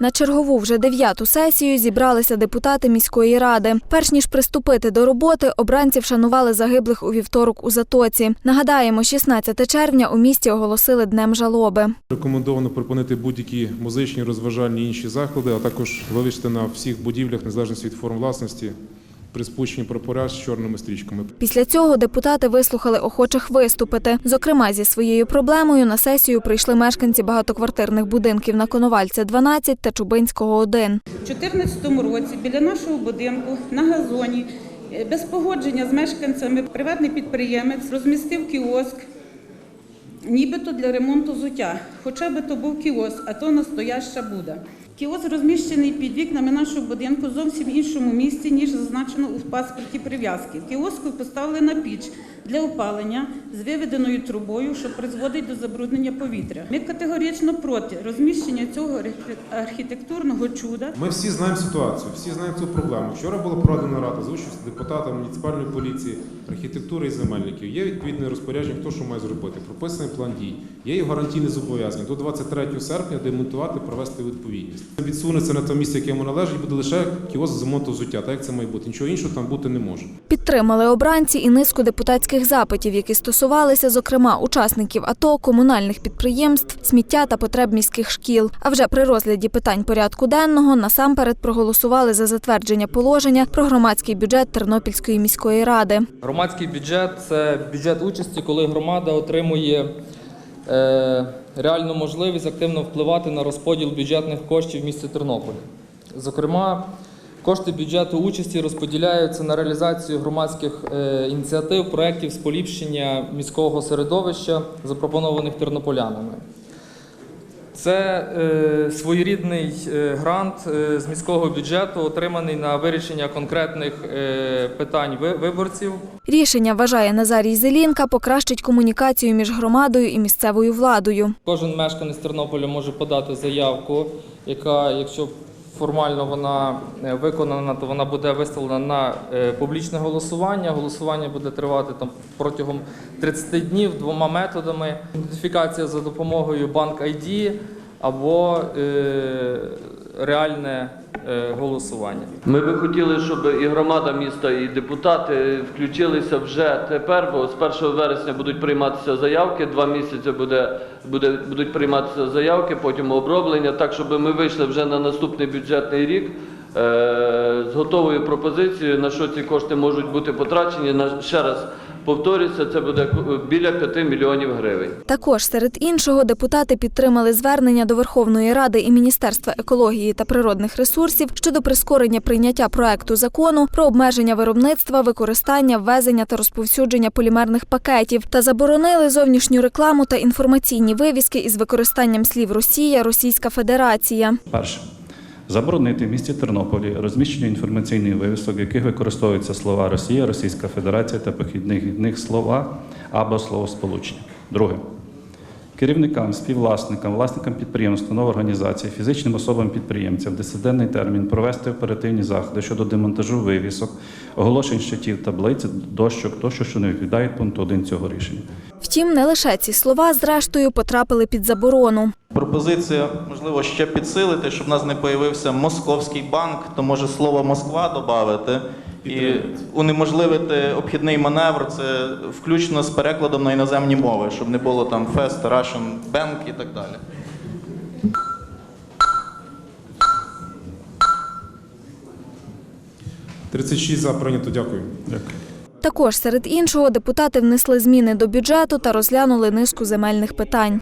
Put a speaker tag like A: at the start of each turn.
A: На чергову вже дев'яту сесію зібралися депутати міської ради. Перш ніж приступити до роботи, обранці вшанували загиблих у вівторок у Затоці. Нагадаємо, 16 червня у місті оголосили днем жалоби.
B: Рекомендовано припинити будь-які музичні, розважальні інші заклади, а також вивести на всіх будівлях, незалежно від форм власності, приспущені прапора з чорними стрічками.
A: Після цього депутати вислухали охочих виступити. Зокрема, зі своєю проблемою на сесію прийшли мешканці багатоквартирних будинків на Коновальця 12 та Чубинського 1.
C: У 2014 році біля нашого будинку на газоні е, без погодження з мешканцями приватний підприємець розмістив кіоск, нібито для ремонту взуття. Хоча би то був кіоск, а то настояща буда. Кіоск розміщений під вікнами нашого будинку зовсім іншому місці, ніж зазначено у паспорті прив'язки. Кіоску поставлена піч для опалення з виведеною трубою, що призводить до забруднення повітря. Ми категорично проти розміщення цього архітектурного чуда
B: Ми всі знаємо ситуацію, всі знаємо цю проблему. Вчора була проведена рада за участю депутата муніципальної поліції, архітектури і земельників. Є відповідне розпорядження, хто що має зробити. Прописаний план дій. Є і гарантійне зобов'язання до 23 серпня демонтувати, привести у відповідність. Відсунеться на те місце, яке йому належить, буде лише кіоск з ремонту взуття. Так як це має бути. Нічого іншого там бути не може.
A: Підтримали обранці і низку депутатських запитів, які стосувалися, зокрема, учасників АТО, комунальних підприємств, сміття та потреб міських шкіл. А вже при розгляді питань порядку денного насамперед проголосували за затвердження положення про громадський бюджет Тернопільської міської ради.
D: Громадський бюджет це бюджет участі, коли громада отримує е, реальну можливість активно впливати на розподіл бюджетних коштів в місті Тернополі. Зокрема, кошти бюджету участі розподіляються на реалізацію громадських е, ініціатив, проєктів з поліпшення міського середовища, запропонованих тернополянами. Це е, своєрідний е, грант з міського бюджету, отриманий на вирішення конкретних е, питань виборців.
A: Рішення вважає Назарій Зелінка, покращить комунікацію між громадою і місцевою владою.
D: Кожен мешканець Тернополя може подати заявку, яка, якщо формально вона е, виконана, то вона буде виставлена на е, публічне голосування. Голосування буде тривати там протягом 30 днів двома методами: ідентифікація за допомогою банк ID або е, реальне голосування.
E: Ми би хотіли, щоб і громада міста, і депутати включилися вже тепер, бо з 1 вересня будуть прийматися заявки. Два місяці буде, буде, будуть прийматися заявки, потім оброблення, так щоб ми вийшли вже на наступний бюджетний рік. е, З готовою пропозицією, на що ці кошти можуть бути потрачені. На ще раз повторюся, це буде біля 5 мільйонів гривень.
A: Також серед іншого депутати підтримали звернення до Верховної Ради і Міністерства екології та природних ресурсів щодо прискорення прийняття проекту закону про обмеження виробництва, використання, ввезення та розповсюдження полімерних пакетів та заборонили зовнішню рекламу та інформаційні вивіски із використанням слів Росія, Російська Федерація.
F: Перше. Заборонити в місті Тернополі розміщення інформаційних вивісок, в яких використовуються слова Росія, Російська Федерація та похідних слова або словосполучення. Друге. Керівникам, співвласникам, власникам підприємств, установ організацій, фізичним особам підприємцям в десятиденний термін провести оперативні заходи щодо демонтажу вивісок, оголошень щитів, таблиць, дощок, тощо, що не відповідають пункту 1 цього рішення.
A: Втім, не лише ці слова, зрештою, потрапили під заборону.
G: Пропозиція, можливо, ще підсилити, щоб в нас не появився московський банк, то може слово Москва додати і унеможливити обхідний маневр, це включно з перекладом на іноземні мови, щоб не було там Fest, Russian Bank і так далі.
B: – 36 за прийнято. Дякую.
F: Дякую.
A: Також серед іншого депутати внесли зміни до бюджету та розглянули низку земельних питань.